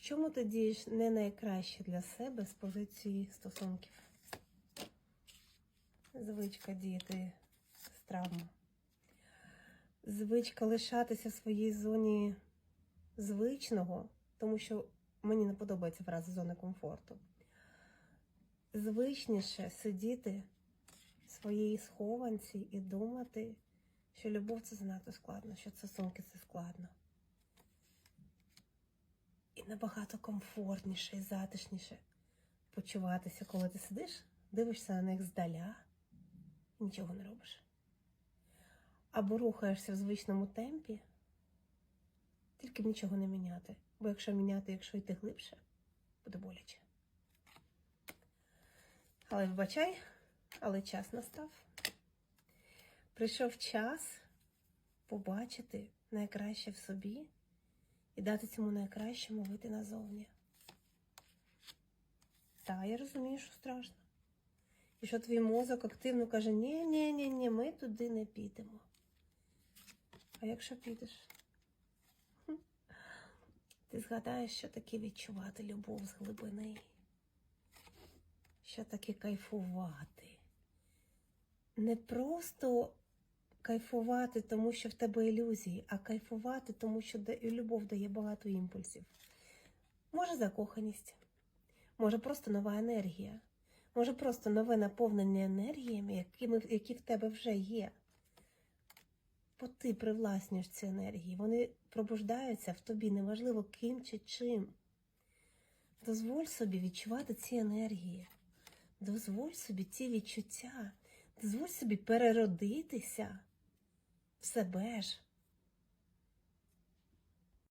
Чому ти дієш не найкраще для себе з позиції стосунків? Звичка діяти з травми. Звичка лишатися в своїй зоні звичного, тому що мені не подобається фраза зони комфорту. Звичніше сидіти в своїй схованці і думати, що любов це занадто складно, що стосунки це складно. Набагато комфортніше і затишніше почуватися, коли ти сидиш, дивишся на них здаля і нічого не робиш. Або рухаєшся в звичному темпі, тільки б нічого не міняти. Бо якщо міняти, якщо йти глибше, буде боляче. Але вибачай, але час настав. Прийшов час побачити найкраще в собі і дати цьому найкращому вийти назовні. Так, я розумію, що страшно. І що твій мозок активно каже: ні, ні, ні, ні, ми туди не підемо. А якщо підеш, ти згадаєш, що таке відчувати любов з глибини, що таке кайфувати. Не просто кайфувати, тому що в тебе ілюзії, а кайфувати, тому що любов дає багато імпульсів. Може закоханість, може просто нова енергія, може просто нове наповнення енергіями, якими, які в тебе вже є. Бо ти привласнюєш ці енергії, вони пробуждаються в тобі, неважливо ким чи чим. Дозволь собі відчувати ці енергії, дозволь собі ці відчуття, дозволь собі переродитися в себе ж.